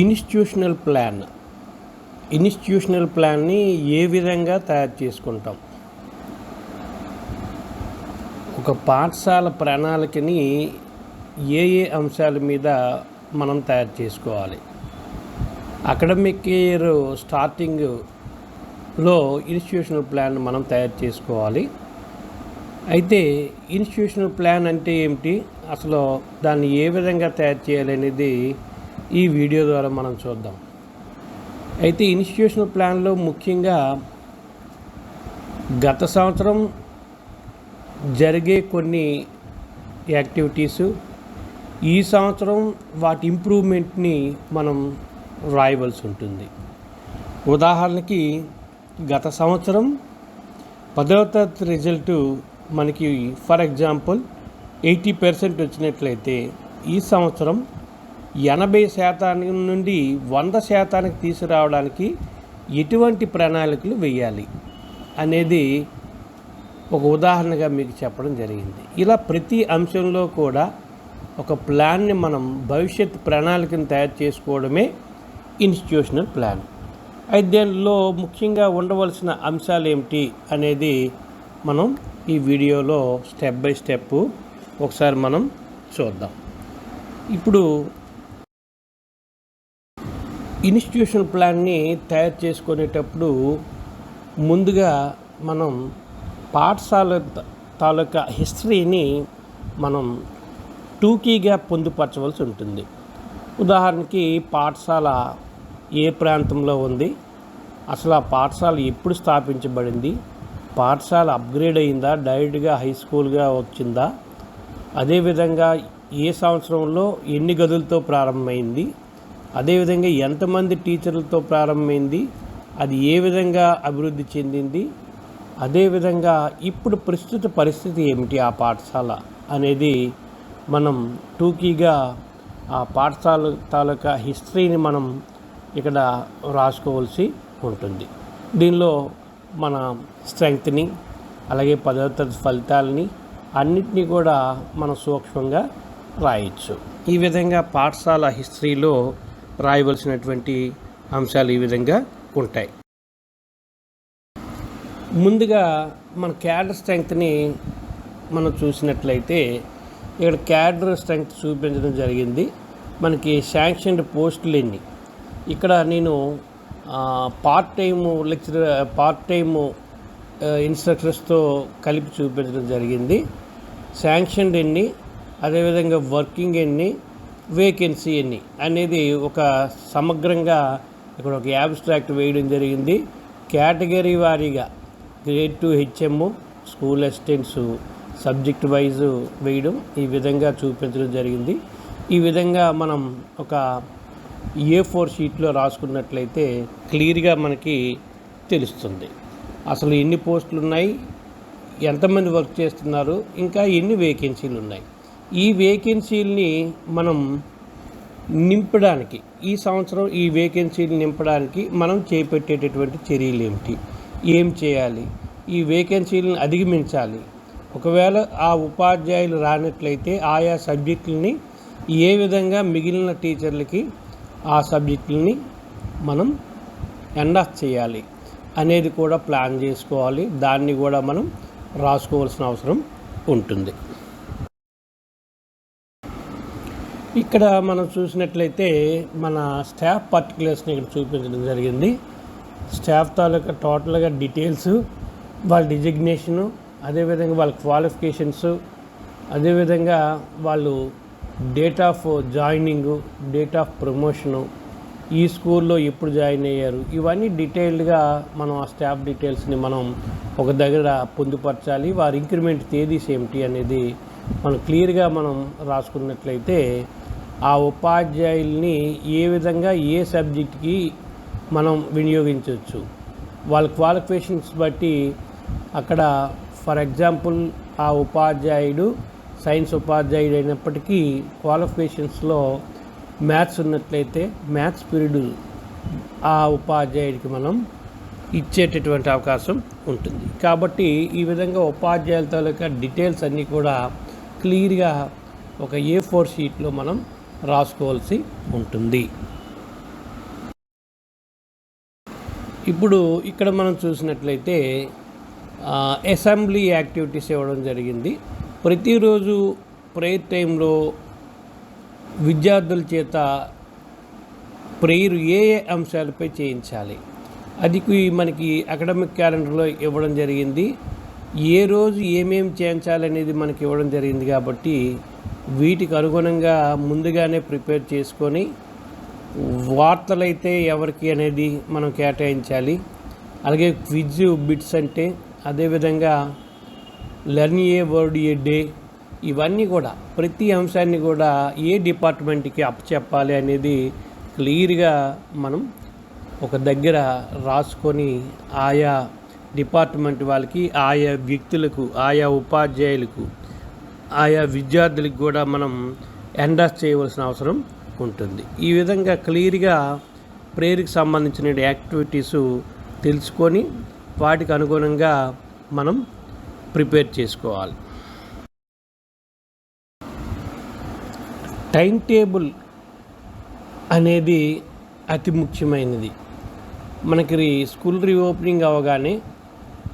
Institutional plan. Institutional ప్లాన్ని ఏ విధంగా తయారు చేసుకుంటాం? ఒక పాఠశాల ప్రణాళికని ఏ ఏ అంశాల మీద మనం తయారు చేసుకోవాలి? అకాడమిక్ ఇయర్ స్టార్టింగ్లో ఇన్స్టిట్యూషనల్ ప్లాన్ మనం తయారు చేసుకోవాలి. అయితే ఇన్స్టిట్యూషనల్ ప్లాన్ అంటే ఏమిటి? అసలు దాన్ని ఏ విధంగా తయారు చేయాలి అనేది ఈ వీడియో ద్వారా మనం చూద్దాం. అయితే ఇన్స్టిట్యూషనల్ ప్లాన్లో ముఖ్యంగా గత సంవత్సరం జరిగే కొన్ని యాక్టివిటీసు ఈ సంవత్సరం వాటి ఇంప్రూవ్మెంట్ని మనం రాయవలసి ఉంటుంది. ఉదాహరణకి గత సంవత్సరం పదవ తరగతి రిజల్టు మనకి ఫర్ ఎగ్జాంపుల్ ఎయిటీ పర్సెంట్ వచ్చినట్లయితే ఈ సంవత్సరం ఎనభై శాతానికి నుండి వంద శాతానికి తీసుకురావడానికి ఎటువంటి ప్రణాళికలు వేయాలి అనేది ఒక ఉదాహరణగా మీకు చెప్పడం జరిగింది. ఇలా ప్రతి అంశంలో కూడా ఒక ప్లాన్ని మనం భవిష్యత్ ప్రణాళికను తయారు చేసుకోవడమే ఇన్స్టిట్యూషనల్ ప్లాన్. అయితే దీనిలో ముఖ్యంగా ఉండవలసిన అంశాలు ఏమిటి అనేది మనం ఈ వీడియోలో స్టెప్ బై స్టెప్ ఒకసారి మనం చూద్దాం. ఇప్పుడు ఇన్స్టిట్యూషన్ ప్లాన్ని తయారు చేసుకునేటప్పుడు ముందుగా మనం పాఠశాల తాలూకా హిస్టరీని మనం టూకీగా పొందుపరచవలసి ఉంటుంది. ఉదాహరణకి పాఠశాల ఏ ప్రాంతంలో ఉంది? అసలు ఆ పాఠశాల ఎప్పుడు స్థాపించబడింది? పాఠశాల అప్గ్రేడ్ అయిందా? డైరెక్ట్గా హై స్కూల్గా వచ్చిందా? అదేవిధంగా ఏ సంవత్సరంలో ఎన్ని గదులతో ప్రారంభమైంది? అదేవిధంగా ఎంతమంది టీచర్లతో ప్రారంభమైంది అది ఏ విధంగా అభివృద్ధి చెందింది అదేవిధంగా ఇప్పుడు ప్రస్తుత పరిస్థితి ఏమిటి ఆ పాఠశాల అనేది మనం టూకీగా ఆ పాఠశాల తాలూకా హిస్టరీని మనం ఇక్కడ రాసుకోవాల్సి ఉంటుంది. దీనిలో మన స్ట్రెంగ్త్ని అలాగే పదవ తరగతి ఫలితాలని అన్నిటినీ కూడా మనం సూక్ష్మంగా రాయొచ్చు. ఈ విధంగా పాఠశాల హిస్టరీలో రాయవలసినటువంటి అంశాలు ఈ విధంగా ఉంటాయి. ముందుగా మన క్యాడర్ స్ట్రెంగ్త్ని మనం చూసినట్లయితే ఇక్కడ క్యాడర్ స్ట్రెంగ్త్ చూపించడం జరిగింది. మనకి శాంక్షన్డ్ పోస్టులు ఎన్ని ఇక్కడ నేను part time lecturer part time ఇన్స్ట్రక్టర్స్తో కలిపి చూపించడం జరిగింది. శాంక్షన్డ్ ఎన్ని అదేవిధంగా వర్కింగ్ ఎన్ని వేకెన్సీ ఎన్ని అనేది ఒక సమగ్రంగా ఇక్కడ ఒక యాబ్స్ట్రాక్ట్ వేయడం జరిగింది. కేటగిరీ వారీగా grade two HM school assistants subject wise వేయడం ఈ విధంగా చూపించడం జరిగింది. ఈ విధంగా మనం ఒక ఏ ఫోర్ షీట్లో రాసుకున్నట్లయితే క్లియర్గా మనకి తెలుస్తుంది. అసలు ఎన్ని పోస్టులు ఉన్నాయి ఎంతమంది వర్క్ చేస్తున్నారు? ఇంకా ఎన్ని వేకెన్సీలు ఉన్నాయి ఈ వేకెన్సీలని మనం నింపడానికి ఈ సంవత్సరం ఈ వేకెన్సీలు నింపడానికి మనం చేపట్టేటటువంటి చర్యలు ఏమిటి? ఏం చేయాలి? ఈ వేకెన్సీలను అధిగమించాలి. ఒకవేళ ఆ ఉపాధ్యాయులు రానట్లయితే ఆయా సబ్జెక్టులని ఏ విధంగా మిగిలిన టీచర్లకి ఆ సబ్జెక్టులని మనం ఎండ్ ఆఫ్ చేయాలి అనేది కూడా ప్లాన్ చేసుకోవాలి. దాన్ని కూడా మనం రాసుకోవాల్సిన అవసరం ఉంటుంది. ఇక్కడ మనం చూసినట్లయితే మన స్టాఫ్ పర్టికులర్స్ని ఇక్కడ చూపించడం జరిగింది. స్టాఫ్ తాలూకా టోటల్గా డీటెయిల్స్ వాళ్ళ డిజిగ్నేషను అదేవిధంగా వాళ్ళ క్వాలిఫికేషన్స్ అదేవిధంగా వాళ్ళు date of joining date of promotion ఈ స్కూల్లో ఎప్పుడు జాయిన్ అయ్యారు ఇవన్నీ డీటెయిల్డ్గా మనం ఆ స్టాఫ్ డీటెయిల్స్ని మనం ఒక దగ్గర పొందుపరచాలి. వారి ఇంక్రిమెంట్ తేదీస్ ఏమిటి అనేది మనం క్లియర్గా మనం రాసుకున్నట్లయితే ఆ ఉపాధ్యాయుల్ని ఏ విధంగా ఏ సబ్జెక్ట్కి మనం వినియోగించవచ్చు వాళ్ళ క్వాలిఫికేషన్స్ బట్టి అక్కడ ఫర్ ఎగ్జాంపుల్ ఆ ఉపాధ్యాయుడు సైన్స్ ఉపాధ్యాయుడు అయినప్పటికీ క్వాలిఫికేషన్స్లో మ్యాథ్స్ ఉన్నట్లయితే మ్యాథ్స్ పీరియడ్ ఆ ఉపాధ్యాయుడికి మనం ఇచ్చేటటువంటి అవకాశం ఉంటుంది. కాబట్టి ఈ విధంగా ఉపాధ్యాయుల తాలూకా డీటెయిల్స్ అన్నీ కూడా క్లియర్గా ఒక ఏ ఫోర్ షీట్లో మనం రాసుకోవాల్సి ఉంటుంది. ఇప్పుడు ఇక్కడ మనం చూసినట్లయితే అసెంబ్లీ యాక్టివిటీస్ ఇవ్వడం జరిగింది. ప్రతిరోజు ప్రేయర్ టైంలో విద్యార్థుల చేత ప్రేయర్ ఏ ఏ అంశాలపై చేయించాలి? అది మనకి అకాడమిక్ క్యాలెండర్లో ఇవ్వడం జరిగింది. ఏ రోజు ఏమేమి చేయించాలనేది మనకి ఇవ్వడం జరిగింది కాబట్టి వీటికి అనుగుణంగా ముందుగానే ప్రిపేర్ చేసుకొని వార్తలైతే ఎవరికి అనేది మనం కేటాయించాలి. అలాగే క్విజ్ బిట్స్ అంటే అదేవిధంగా learn a word a day ఇవన్నీ కూడా ప్రతి అంశాన్ని కూడా ఏ డిపార్ట్మెంట్కి అప్పచెప్పాలి అనేది క్లియర్గా మనం ఒక దగ్గర రాసుకొని ఆయా డిపార్ట్మెంట్ వాళ్ళకి ఆయా వ్యక్తులకు ఆయా ఉపాధ్యాయులకు ఆయా విద్యార్థులకు కూడా మనం ఎండాస్ చేయవలసిన అవసరం ఉంటుంది. ఈ విధంగా క్లియర్గా ప్రేయర్కి సంబంధించిన యాక్టివిటీస్ తెలుసుకొని వాటికి అనుగుణంగా మనం ప్రిపేర్ చేసుకోవాలి. టైం టేబుల్ అనేది అతి ముఖ్యమైనది. మనకి రీ- స్కూల్ రీఓపెనింగ్ అవగానే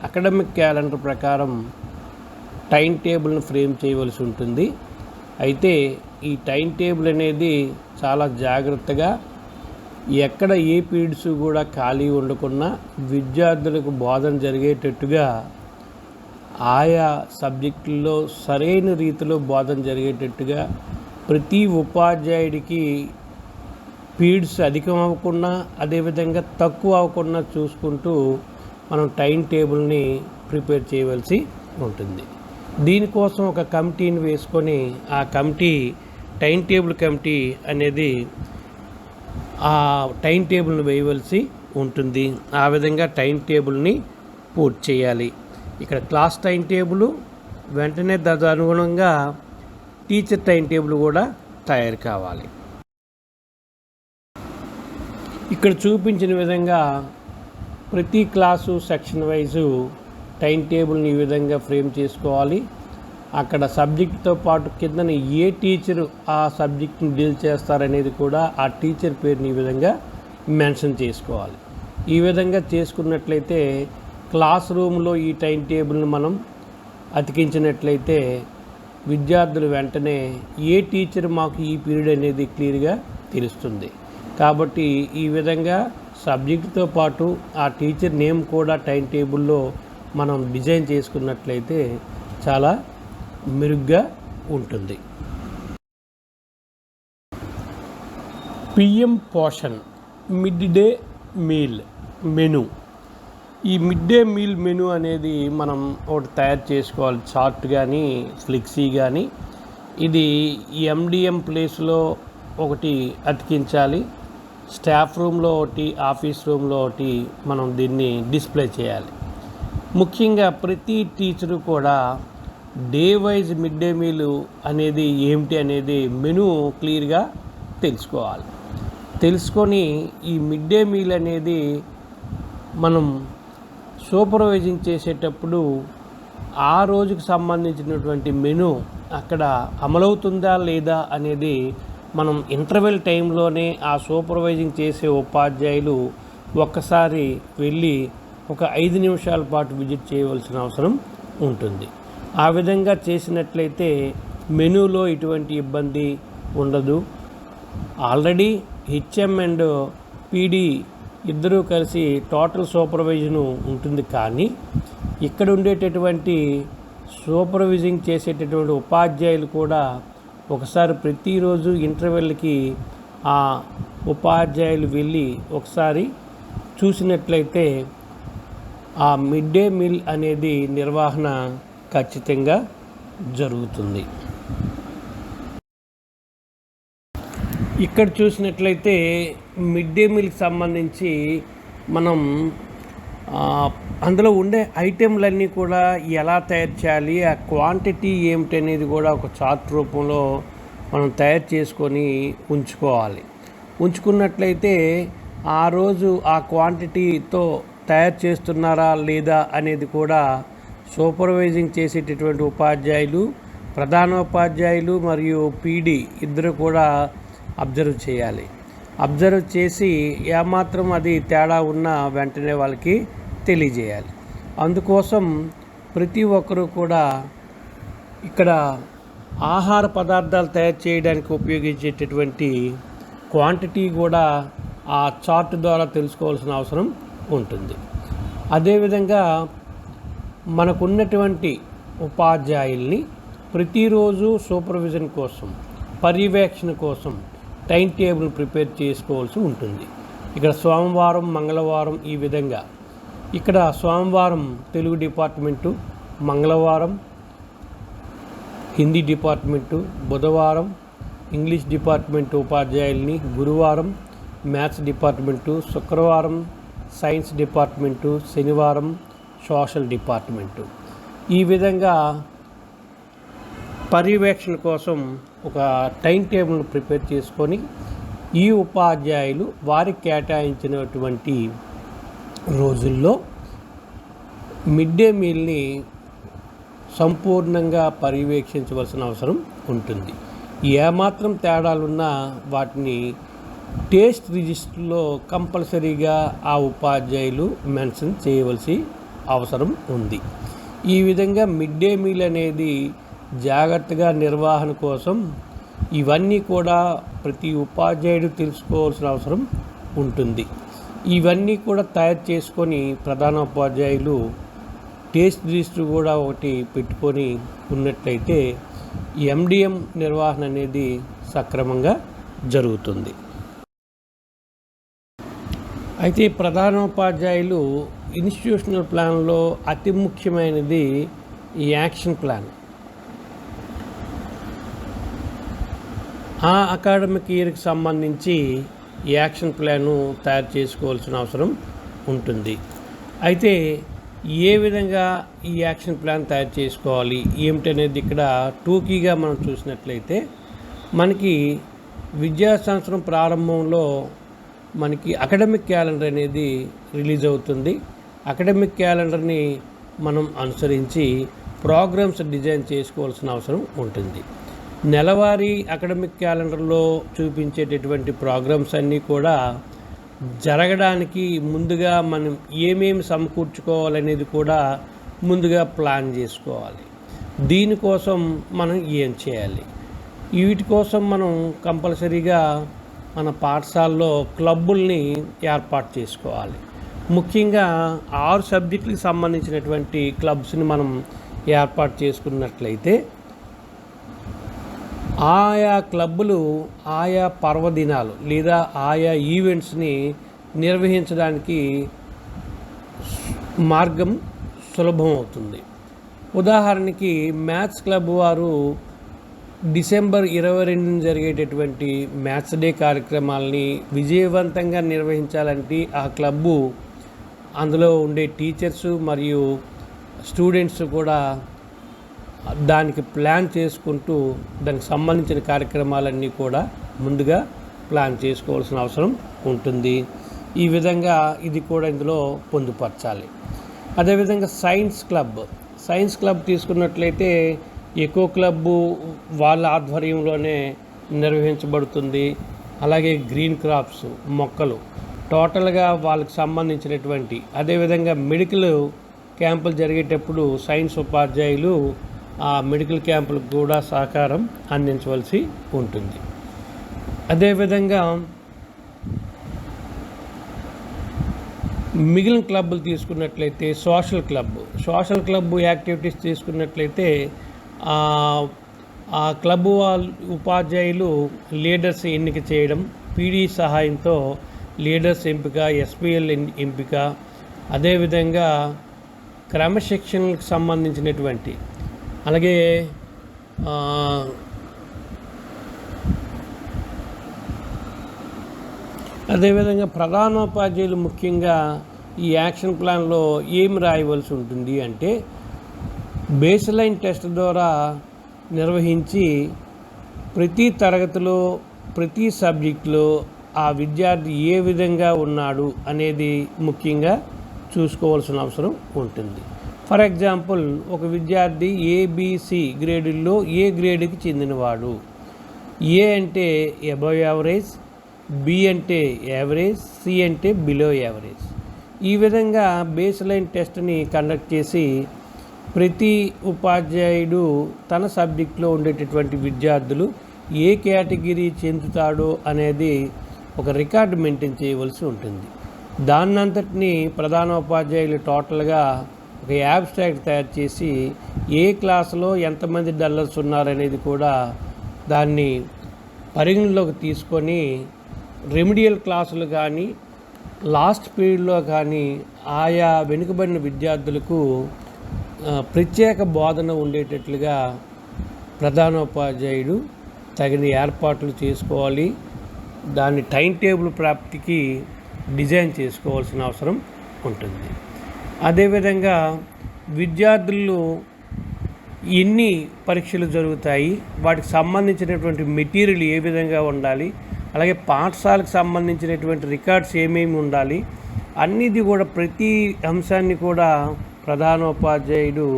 అకాడమిక్ క్యాలెండర్ ప్రకారం టైం టేబుల్ను ఫ్రేమ్ చేయవలసి ఉంటుంది. అయితే ఈ టైం టేబుల్ అనేది చాలా జాగ్రత్తగా ఎక్కడ ఏ పీరియడ్స్ కూడా ఖాళీ ఉండకుండా విద్యార్థులకు బోధన జరిగేటట్టుగా ఆయా సబ్జెక్టుల్లో సరైన రీతిలో బోధన జరిగేటట్టుగా ప్రతి ఉపాధ్యాయుడికి పీరియడ్స్ అధికం అవ్వకుండా అదేవిధంగా తక్కువ అవ్వకుండా చూసుకుంటూ మనం టైం టేబుల్ని ప్రిపేర్ చేయవలసి ఉంటుంది. దీనికోసం ఒక కమిటీని వేసుకొని ఆ కమిటీ టైం టేబుల్ కమిటీ అనేది ఆ టైం టేబుల్ని వేయవలసి ఉంటుంది. ఆ విధంగా టైం టేబుల్ని పూర్తి చేయాలి. ఇక్కడ క్లాస్ టైం టేబుల్ వెంటనే దాని అనుగుణంగా టీచర్ టైం టేబుల్ కూడా తయారు కావాలి. ఇక్కడ చూపించిన విధంగా ప్రతి క్లాసు సెక్షన్ వైజు టైం టేబుల్ని ఈ విధంగా ఫ్రేమ్ చేసుకోవాలి. అక్కడ సబ్జెక్టుతో పాటు కిందన ఏ టీచరు ఆ సబ్జెక్ట్ని డీల్ చేస్తారనేది కూడా ఆ టీచర్ పేరుని ఈ విధంగా మెన్షన్ చేసుకోవాలి. ఈ విధంగా చేసుకున్నట్లయితే క్లాస్ రూమ్లో ఈ టైం టేబుల్ని మనం అతికించినట్లయితే విద్యార్థులు వెంటనే ఏ టీచర్ మాకు ఈ పీరియడ్ అనేది క్లియర్గా తెలుస్తుంది. కాబట్టి ఈ విధంగా సబ్జెక్టుతో పాటు ఆ టీచర్ నేమ్ కూడా టైం టేబుల్లో మనం డిజైన్ చేసుకున్నట్లయితే చాలా మెరుగ్గా ఉంటుంది. PM Poshan mid day meal menu. ఈ మిడ్ డే మీల్ మెను అనేది మనం ఒకటి తయారు చేసుకోవాలి చార్ట్ కానీ ఫ్లెక్సీ కానీ ఇది ఎండిఎం ప్లేస్లో ఒకటి అతికించాలి. స్టాఫ్ రూమ్లో ఒకటి ఆఫీస్ రూమ్లో ఒకటి మనం దీన్ని డిస్ప్లే చేయాలి. ముఖ్యంగా ప్రతి టీచరు కూడా day wise mid day meal అనేది ఏమిటి అనేది మెను క్లియర్గా తెలుసుకోవాలి. తెలుసుకొని ఈ మిడ్ డే మీల్ అనేది మనం సూపర్వైజింగ్ చేసేటప్పుడు ఆ రోజుకు సంబంధించినటువంటి మెను అక్కడ అమలవుతుందా లేదా అనేది మనం ఇంటర్వెల్ టైంలోనే ఆ సూపర్వైజింగ్ చేసే ఉపాధ్యాయులు ఒక్కసారి వెళ్ళి ఒక ఐదు నిమిషాల పాటు విజిట్ చేయవలసిన అవసరం ఉంటుంది. ఆ విధంగా చేసినట్లయితే మెనూలో ఇటువంటి ఇబ్బంది ఉండదు. ఆల్రెడీ హెచ్ఎం అండ్ పీడి ఇద్దరూ కలిసి టోటల్ సూపర్వైజను ఉంటుంది కానీ ఇక్కడ ఉండేటటువంటి సూపర్వైజింగ్ చేసేటటువంటి ఉపాధ్యాయులు కూడా ఒకసారి ప్రతిరోజు ఇంటర్వెల్కి ఆ ఉపాధ్యాయులు వెళ్ళి ఒకసారి చూసినట్లయితే ఆ మిడ్ డే మీల్ అనేది నిర్వహణ ఖచ్చితంగా జరుగుతుంది. ఇక్కడ చూసినట్లయితే మిడ్ డే మీల్కి సంబంధించి మనం అందులో ఉండే ఐటెంలన్నీ కూడా ఎలా తయారు చేయాలి ఆ క్వాంటిటీ ఏమిటి అనేది కూడా ఒక చార్ట్ రూపంలో మనం తయారు చేసుకొని ఉంచుకోవాలి. ఉంచుకున్నట్లయితే ఆ రోజు ఆ క్వాంటిటీతో తయారు చేస్తున్నారా లేదా అనేది కూడా సూపర్వైజింగ్ చేసేటటువంటి ఉపాధ్యాయులు ప్రధానోపాధ్యాయులు మరియు పీడీ ఇద్దరు కూడా అబ్జర్వ్ చేయాలి. అబ్జర్వ్ చేసి ఏమాత్రం అది తేడా ఉన్నా వెంటనే వాళ్ళకి తెలియజేయాలి. అందుకోసం ప్రతి ఒక్కరూ కూడా ఇక్కడ ఆహార పదార్థాలు తయారు చేయడానికి ఉపయోగించేటటువంటి క్వాంటిటీ కూడా ఆ చార్ట్ ద్వారా తెలుసుకోవాల్సిన అవసరం ఉంటుంది. అదేవిధంగా మనకున్నటువంటి ఉపాధ్యాయుల్ని ప్రతిరోజు సూపర్విజన్ కోసం పర్యవేక్షణ కోసం టైం టేబుల్ ప్రిపేర్ చేసుకోవాల్సి ఉంటుంది. ఇక్కడ సోమవారం మంగళవారం ఈ విధంగా ఇక్కడ సోమవారం తెలుగు డిపార్ట్మెంటు మంగళవారం హిందీ డిపార్ట్మెంటు బుధవారం ఇంగ్లీష్ డిపార్ట్మెంట్ ఉపాధ్యాయుల్ని గురువారం మ్యాథ్స్ డిపార్ట్మెంటు శుక్రవారం సైన్స్ డిపార్ట్మెంటు శనివారం సోషల్ డిపార్ట్మెంటు. ఈ విధంగా పర్యవేక్షణ కోసం ఒక టైం టేబుల్ ప్రిపేర్ చేసుకొని ఈ ఉపాధ్యాయులు వారికి కేటాయించినటువంటి రోజుల్లో మిడ్ డే మీల్ని సంపూర్ణంగా పర్యవేక్షించవలసిన అవసరం ఉంటుంది. ఏమాత్రం తేడాలున్నా వాటిని టేస్ట్ రిజిస్టర్లో కంపల్సరీగా ఆ ఉపాధ్యాయులు మెన్షన్ చేయవలసి అవసరం ఉంది. ఈ విధంగా మిడ్ డే మీల్ అనేది జాగ్రత్తగా నిర్వహణ కోసం ఇవన్నీ కూడా ప్రతి ఉపాధ్యాయుడు తెలుసుకోవాల్సిన అవసరం ఉంటుంది. ఇవన్నీ కూడా తయారు చేసుకొని ప్రధాన ఉపాధ్యాయులు టేస్ట్ రిజిస్టర్ కూడా ఒకటి పెట్టుకొని ఉన్నట్లయితే ఎండిఎం నిర్వహణ అనేది సక్రమంగా జరుగుతుంది. అయితే ప్రధానోపాధ్యాయులు ఇన్స్టిట్యూషనల్ ప్లాన్లో అతి ముఖ్యమైనది ఈ యాక్షన్ ప్లాన్. ఆ అకాడమిక్ ఇయర్కి సంబంధించి యాక్షన్ ప్లాను తయారు చేసుకోవాల్సిన అవసరం ఉంటుంది. అయితే ఏ విధంగా ఈ యాక్షన్ ప్లాన్ తయారు చేసుకోవాలి? ఏమిటనేది ఇక్కడ టూకీగా మనం చూసినట్లయితే మనకి విద్యా సంవత్సరం ప్రారంభంలో మనకి అకాడమిక్ క్యాలెండర్ అనేది రిలీజ్ అవుతుంది. అకాడమిక్ క్యాలెండర్ని మనం అనుసరించి ప్రోగ్రామ్స్ డిజైన్ చేసుకోవాల్సిన అవసరం ఉంటుంది. నెలవారీ అకాడమిక్ క్యాలెండర్లో చూపించేటటువంటి ప్రోగ్రామ్స్ అన్నీ కూడా జరగడానికి ముందుగా మనం ఏమేమి సమకూర్చుకోవాలనేది కూడా ముందుగా ప్లాన్ చేసుకోవాలి. దీనికోసం మనం ఏం చేయాలి? వీటి కోసం మనం కంపల్సరీగా మన పాఠశాలలో క్లబ్బుల్ని ఏర్పాటు చేసుకోవాలి. ముఖ్యంగా ఆరు సబ్జెక్టులకు సంబంధించినటువంటి క్లబ్స్ని మనం ఏర్పాటు చేసుకున్నట్లయితే ఆయా క్లబ్బులు ఆయా పర్వదినాలు లేదా ఆయా ఈవెంట్స్ని నిర్వహించడానికి మార్గం సులభం అవుతుంది ఉదాహరణకి మ్యాథ్స్ క్లబ్ వారు డిసెంబర్ ఇరవై రెండున జరిగేటటువంటి మ్యాథ్స్ డే కార్యక్రమాలని విజయవంతంగా నిర్వహించాలంటే ఆ క్లబ్బు అందులో ఉండే టీచర్సు మరియు స్టూడెంట్స్ కూడా దానికి ప్లాన్ చేసుకుంటూ దానికి సంబంధించిన కార్యక్రమాలన్నీ కూడా ముందుగా ప్లాన్ చేసుకోవాల్సిన అవసరం ఉంటుంది. ఈ విధంగా ఇది కూడా ఇందులో పొందుపరచాలి. అదేవిధంగా సైన్స్ క్లబ్. సైన్స్ క్లబ్ తీసుకున్నట్లయితే ఎకో క్లబ్బు వాళ్ళ ఆధ్వర్యంలోనే నిర్వహించబడుతుంది. అలాగే గ్రీన్ క్రాప్స్ మొక్కలు. టోటల్గా వాళ్ళకి సంబంధించినటువంటి అదేవిధంగా మెడికల్ క్యాంపులు జరిగేటప్పుడు సైన్స్ ఉపాధ్యాయులు ఆ మెడికల్ క్యాంపులకు కూడా సహకారం అందించవలసి ఉంటుంది. అదేవిధంగా మిగిలిన క్లబ్బులు తీసుకున్నట్లయితే social club social club activities తీసుకున్నట్లయితే ఆ క్లబ్ వాళ్ళు ఉపాధ్యాయులు లీడర్స్ ఎన్నిక చేయడం పీడీ సహాయంతో లీడర్స్ ఎంపిక ఎస్పీఎల్ ఎంపిక అదేవిధంగా క్రమశిక్షణకు సంబంధించినటువంటి అలాగే అదేవిధంగా ప్రధానోపాధ్యాయులు ముఖ్యంగా ఈ యాక్షన్ ప్లాన్లో ఏం రాయవలసి ఉంటుంది అంటే బేస్ లైన్ టెస్ట్ ద్వారా నిర్వహించి ప్రతి తరగతిలో ప్రతి సబ్జెక్టులో ఆ విద్యార్థి ఏ విధంగా ఉన్నాడు అనేది ముఖ్యంగా చూసుకోవాల్సిన అవసరం ఉంటుంది. ఫర్ ఎగ్జాంపుల్ ఒక విద్యార్థి ఏబిసి గ్రేడుల్లో ఏ గ్రేడ్కి చెందినవాడు. ఏ అంటే అబవ్ యావరేజ్ బి అంటే యావరేజ్ సి అంటే బిలో యావరేజ్ ఈ విధంగా బేస్ లైన్ టెస్ట్ని కండక్ట్ చేసి ప్రతి ఉపాధ్యాయుడు తన సబ్జెక్ట్లో ఉండేటటువంటి విద్యార్థులు ఏ కేటగిరీ చెందుతాడో అనేది ఒక రికార్డు మెయింటైన్ చేయవలసి ఉంటుంది. దాన్నంతటినీ ప్రధాన ఉపాధ్యాయులు టోటల్గా ఒక యాబ్స్ట్రాక్ట్ తయారు చేసి ఏ క్లాసులో ఎంతమంది డల్లర్స్ ఉన్నారనేది కూడా దాన్ని పరిగణలోకి తీసుకొని రెమిడియల్ క్లాసులు కానీ లాస్ట్ పీరియడ్లో కానీ ఆయా వెనుకబడిన విద్యార్థులకు ప్రత్యేక బోధన ఉండేటట్లుగా ప్రధానోపాధ్యాయుడు తగిన ఏర్పాట్లు చేసుకోవాలి. దాని టైం టేబుల్ ప్రాప్తికి డిజైన్ చేసుకోవాల్సిన అవసరం ఉంటుంది. అదేవిధంగా విద్యార్థులు ఎన్ని పరీక్షలు జరుగుతాయి వాటికి సంబంధించినటువంటి మెటీరియల్ ఏ విధంగా ఉండాలి అలాగే పాఠశాలకు సంబంధించినటువంటి రికార్డ్స్ ఏమేమి ఉండాలి అన్నిది కూడా ప్రతి అంశాన్ని కూడా ప్రధానోపాధ్యాయుడు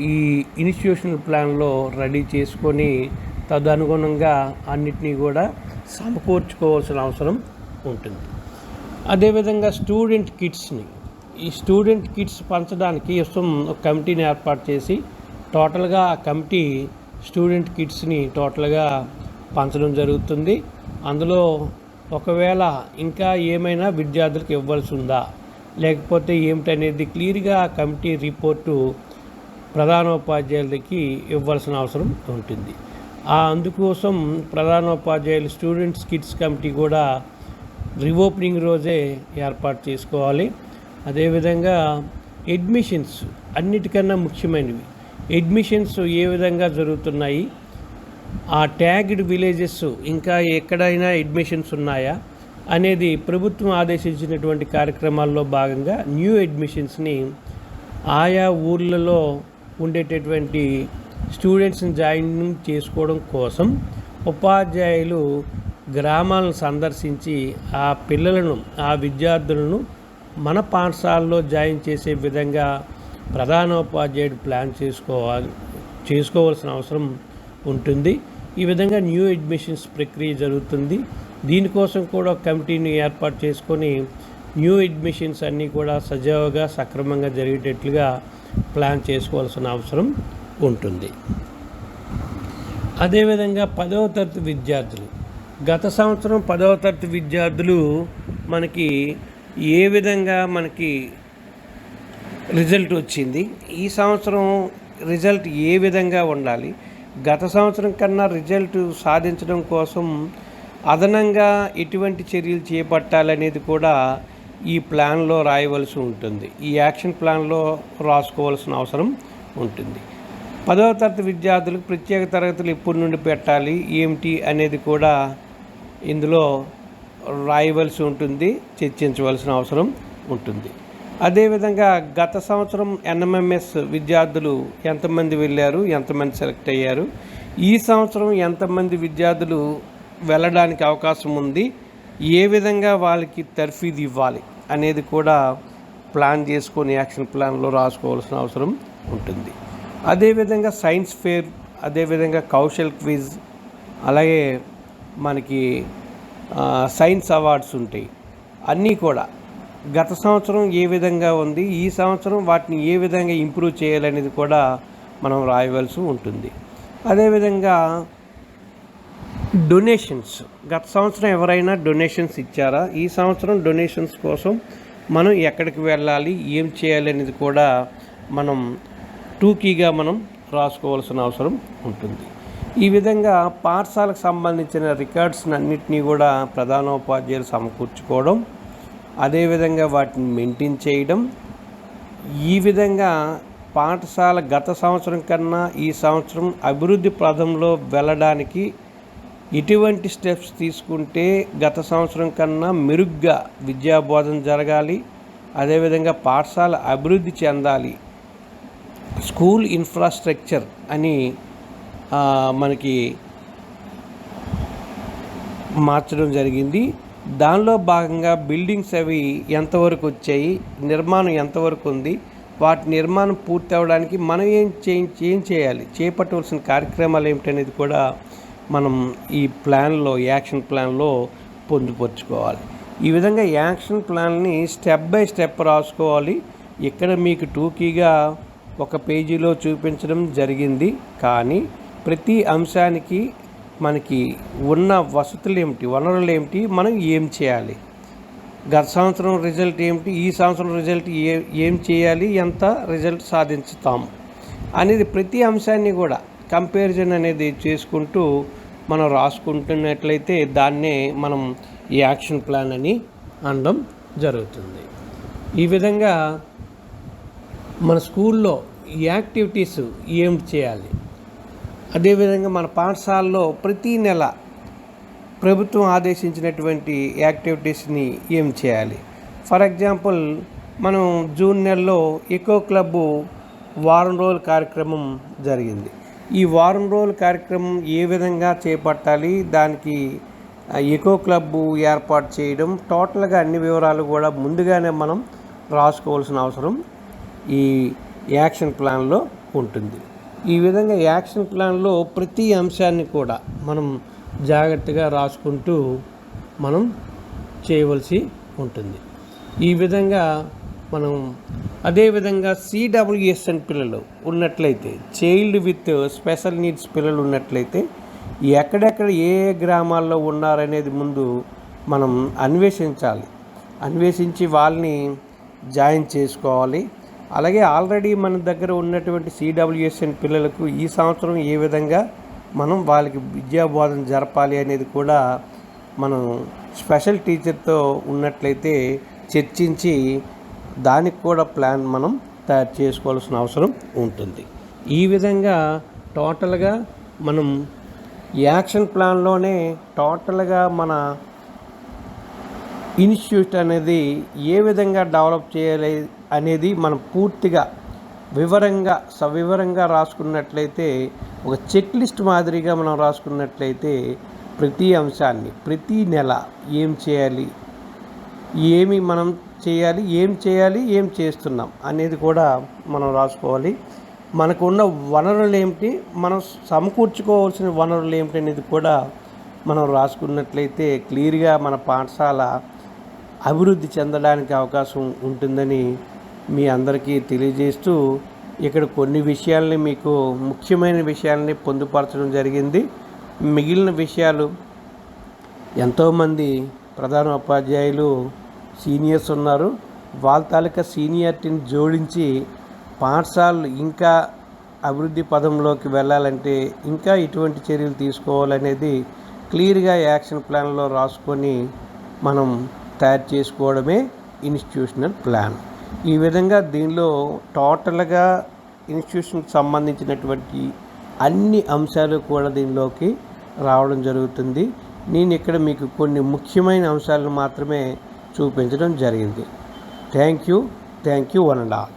ఈ ఇన్స్టిట్యూషనల్ ప్లాన్లో రెడీ చేసుకొని తదనుగుణంగా అన్నిటినీ కూడా సమకూర్చుకోవాల్సిన అవసరం ఉంటుంది. అదేవిధంగా స్టూడెంట్ కిట్స్ని ఈ స్టూడెంట్ కిట్స్ పంచడానికి ఇష్టం ఒక కమిటీని ఏర్పాటు చేసి టోటల్గా ఆ కమిటీ స్టూడెంట్ కిట్స్ని టోటల్గా పంచడం జరుగుతుంది. అందులో ఒకవేళ ఇంకా ఏమైనా విద్యార్థులకు ఇవ్వాల్సి ఉందా లేకపోతే ఏమిటనేది క్లియర్గా కమిటీ రిపోర్టు ప్రధానోపాధ్యాయులకి ఇవ్వాల్సిన అవసరం ఉంటుంది. ఆ అందుకోసం ప్రధానోపాధ్యాయులు స్టూడెంట్స్ కిడ్స్ కమిటీ కూడా రీఓపెనింగ్ రోజే ఏర్పాటు చేసుకోవాలి. అదేవిధంగా అడ్మిషన్స్ అన్నిటికన్నా ముఖ్యమైనవి. అడ్మిషన్స్ ఏ విధంగా జరుగుతున్నాయి? ఆ ట్యాగ్డ్ విలేజెస్ ఇంకా ఎక్కడైనా అడ్మిషన్స్ ఉన్నాయా? అనేది ప్రభుత్వం ఆదేశించినటువంటి కార్యక్రమాల్లో భాగంగా న్యూ అడ్మిషన్స్ని ఆయా ఊర్లలో ఉండేటటువంటి స్టూడెంట్స్ని జాయిన్ చేసుకోవడం కోసం ఉపాధ్యాయులు గ్రామాలను సందర్శించి ఆ పిల్లలను ఆ విద్యార్థులను మన పాఠశాలలో జాయిన్ చేసే విధంగా ప్రధానోపాధ్యాయుడు ప్లాన్ చేసుకోవాలి చేసుకోవాల్సిన అవసరం ఉంటుంది. ఈ విధంగా న్యూ అడ్మిషన్స్ ప్రక్రియ జరుగుతుంది. దీనికోసం కూడా కమిటీని ఏర్పాటు చేసుకొని న్యూ అడ్మిషన్స్ అన్నీ కూడా సజావుగా సక్రమంగా జరిగేటట్లుగా ప్లాన్ చేసుకోవాల్సిన అవసరం ఉంటుంది. అదేవిధంగా పదవ తరగతి విద్యార్థులు. గత సంవత్సరం పదవ తరగతి విద్యార్థులు మనకి ఏ విధంగా మనకి రిజల్ట్ వచ్చింది? ఈ సంవత్సరం రిజల్ట్ ఏ విధంగా ఉండాలి? గత సంవత్సరం కన్నా రిజల్ట్ సాధించడం కోసం అదనంగా ఎటువంటి చర్యలు చేపట్టాలనేది కూడా ఈ ప్లాన్లో రాయవలసి ఉంటుంది. ఈ యాక్షన్ ప్లాన్లో రాసుకోవాల్సిన అవసరం ఉంటుంది. పదవ తరగతి విద్యార్థులకు ప్రత్యేక తరగతులు ఎప్పటి నుండి పెట్టాలి? ఏమిటి అనేది కూడా ఇందులో రాయవలసి ఉంటుంది చర్చించవలసిన అవసరం ఉంటుంది. అదేవిధంగా గత సంవత్సరం ఎన్ఎంఎంఎస్ విద్యార్థులు ఎంతమంది వెళ్ళారు ఎంతమంది సెలెక్ట్ అయ్యారు ఈ సంవత్సరం ఎంతమంది విద్యార్థులు వెళ్ళడానికి అవకాశం ఉంది ఏ విధంగా వాళ్ళకి తర్ఫీదు ఇవ్వాలి అనేది కూడా ప్లాన్ చేసుకొని యాక్షన్ ప్లాన్లో రాసుకోవాల్సిన అవసరం ఉంటుంది. అదేవిధంగా సైన్స్ ఫేర్ అదేవిధంగా కౌశల్ క్విజ్ అలాగే మనకి సైన్స్ అవార్డ్స్ ఉంటాయి. అన్నీ కూడా. గత సంవత్సరం ఏ విధంగా ఉంది ఈ సంవత్సరం వాటిని ఏ విధంగా ఇంప్రూవ్ చేయాలనేది కూడా మనం రాయవలసి ఉంటుంది. అదేవిధంగా డొనేషన్స్. గత సంవత్సరం ఎవరైనా డొనేషన్స్ ఇచ్చారా? ఈ సంవత్సరం డొనేషన్స్ కోసం మనం ఎక్కడికి వెళ్ళాలి ఏం చేయాలి అనేది కూడా మనం టూకీగా మనం రాసుకోవాల్సిన అవసరం ఉంటుంది. ఈ విధంగా పాఠశాలకు సంబంధించిన రికార్డ్స్ అన్నింటినీ కూడా ప్రధానోపాధ్యాయులు సమకూర్చుకోవడం అదేవిధంగా వాటిని మెయింటైన్ చేయడం ఈ విధంగా పాఠశాల గత సంవత్సరం కన్నా ఈ సంవత్సరం అభివృద్ధి పదంలో వెళ్ళడానికి ఎటువంటి స్టెప్స్ తీసుకుంటే గత సంవత్సరం కన్నా మెరుగ్గా విద్యాబోధన జరగాలి అదేవిధంగా పాఠశాల అభివృద్ధి చెందాలి. స్కూల్ ఇన్ఫ్రాస్ట్రక్చర్ అని మనకి మార్చడం జరిగింది. దానిలో భాగంగా బిల్డింగ్స్ అవి ఎంతవరకు వచ్చాయి నిర్మాణం ఎంతవరకు ఉంది వాటి నిర్మాణం పూర్తి అవ్వడానికి మనం ఏం చే ఏం చేయాలి చేపట్టవలసిన కార్యక్రమాలు ఏమిటనేది కూడా మనం ఈ ప్లాన్లో యాక్షన్ ప్లాన్లో పొందుపరుచుకోవాలి. ఈ విధంగా యాక్షన్ ప్లాన్ని స్టెప్ బై స్టెప్ రాసుకోవాలి. ఇక్కడ మీకు టూకీగా ఒక పేజీలో చూపించడం జరిగింది. కానీ ప్రతి అంశానికి మనకి ఉన్న వసతులు ఏమిటి వనరులు ఏమిటి మనం ఏం చేయాలి? గత సంవత్సరం రిజల్ట్ ఏమిటి ఈ సంవత్సరం రిజల్ట్ ఏ ఏం చేయాలి ఎంత రిజల్ట్ సాధించుతాం అనేది ప్రతి అంశాన్ని కూడా కంపారిజన్ అనేది చేసుకుంటూ మనం రాసుకుంటున్నట్లయితే దాన్నే మనం ఈ యాక్షన్ ప్లాన్ అని అనడం జరుగుతుంది. ఈ విధంగా మన స్కూల్లో ఈ యాక్టివిటీస్ ఏం చేయాలి? అదేవిధంగా మన పాఠశాలలో ప్రతీ నెల ప్రభుత్వం ఆదేశించినటువంటి యాక్టివిటీస్ని ఏం చేయాలి? ఫర్ ఎగ్జాంపుల్ మనం జూన్ నెలలో ఎకో క్లబ్బు వారం రోజుల కార్యక్రమం జరిగింది. ఈ వారం రోజుల కార్యక్రమం ఏ విధంగా చేపట్టాలి? దానికి ఎకో క్లబ్బు ఏర్పాటు చేయడం టోటల్గా అన్ని వివరాలు కూడా ముందుగానే మనం రాసుకోవాల్సిన అవసరం ఈ యాక్షన్ ప్లాన్లో ఉంటుంది. ఈ విధంగా యాక్షన్ ప్లాన్లో ప్రతి అంశాన్ని కూడా మనం జాగ్రత్తగా రాసుకుంటూ మనం చేయవలసి ఉంటుంది. ఈ విధంగా మనం అదేవిధంగా సిడబ్ల్యూఎస్ఎన్ పిల్లలు ఉన్నట్లయితే చైల్డ్ విత్ స్పెషల్ నీడ్స్ పిల్లలు ఉన్నట్లయితే ఎక్కడెక్కడ ఏ ఏ గ్రామాల్లో ఉన్నారనేది ముందు మనం అన్వేషించాలి. అన్వేషించి వాళ్ళని జాయిన్ చేసుకోవాలి. అలాగే ఆల్రెడీ మన దగ్గర ఉన్నటువంటి సిడబ్ల్యూఎస్ఎన్ పిల్లలకు ఈ సంవత్సరం ఏ విధంగా మనం వాళ్ళకి విద్యాబోధన జరపాలి అనేది కూడా మనం స్పెషల్ టీచర్తో ఉన్నట్లయితే చర్చించి దానికి కూడా ప్లాన్ మనం తయారు చేసుకోవాల్సిన అవసరం ఉంటుంది. ఈ విధంగా టోటల్గా మనం యాక్షన్ ప్లాన్లోనే టోటల్గా మన ఇన్స్టిట్యూట్ అనేది ఏ విధంగా డెవలప్ చేయాలి అనేది మనం పూర్తిగా వివరంగా సవివరంగా రాసుకున్నట్లయితే ఒక చెక్ లిస్ట్ మాదిరిగా మనం రాసుకున్నట్లయితే ప్రతి అంశాన్ని ప్రతి నెల ఏం చేయాలి ఏమి మనం చేయాలి ఏం చేయాలి ఏం చేస్తున్నాం అనేది కూడా మనం రాసుకోవాలి. మనకు ఉన్న వనరులు ఏమిటి మనం సమకూర్చుకోవాల్సిన వనరులు ఏమిటి అనేది కూడా మనం రాసుకున్నట్లయితే క్లియర్గా మన పాఠశాల అభివృద్ధి చెందడానికి అవకాశం ఉంటుందని మీ అందరికీ తెలియజేస్తూ ఇక్కడ కొన్ని విషయాల్ని మీకు ముఖ్యమైన విషయాల్ని పొందుపరచడం జరిగింది. మిగిలిన విషయాలు ఎంతోమంది ప్రధాన ఉపాధ్యాయులు సీనియర్స్ ఉన్నారు. వాళ్ళ తాలూకా సీనియారిటీని జోడించి పాఠశాలలు ఇంకా అభివృద్ధి పదంలోకి వెళ్ళాలంటే ఇంకా ఇటువంటి చర్యలు తీసుకోవాలనేది క్లియర్గా యాక్షన్ ప్లాన్లో రాసుకొని మనం తయారు చేసుకోవడమే ఇన్స్టిట్యూషనల్ ప్లాన్. ఈ విధంగా దీనిలో టోటల్గా ఇన్స్టిట్యూషన్కి సంబంధించినటువంటి అన్ని అంశాలు కూడా దీనిలోకి రావడం జరుగుతుంది. నేను ఇక్కడ మీకు కొన్ని ముఖ్యమైన అంశాలను మాత్రమే చూపించడం జరిగింది. Thank you thank you one and all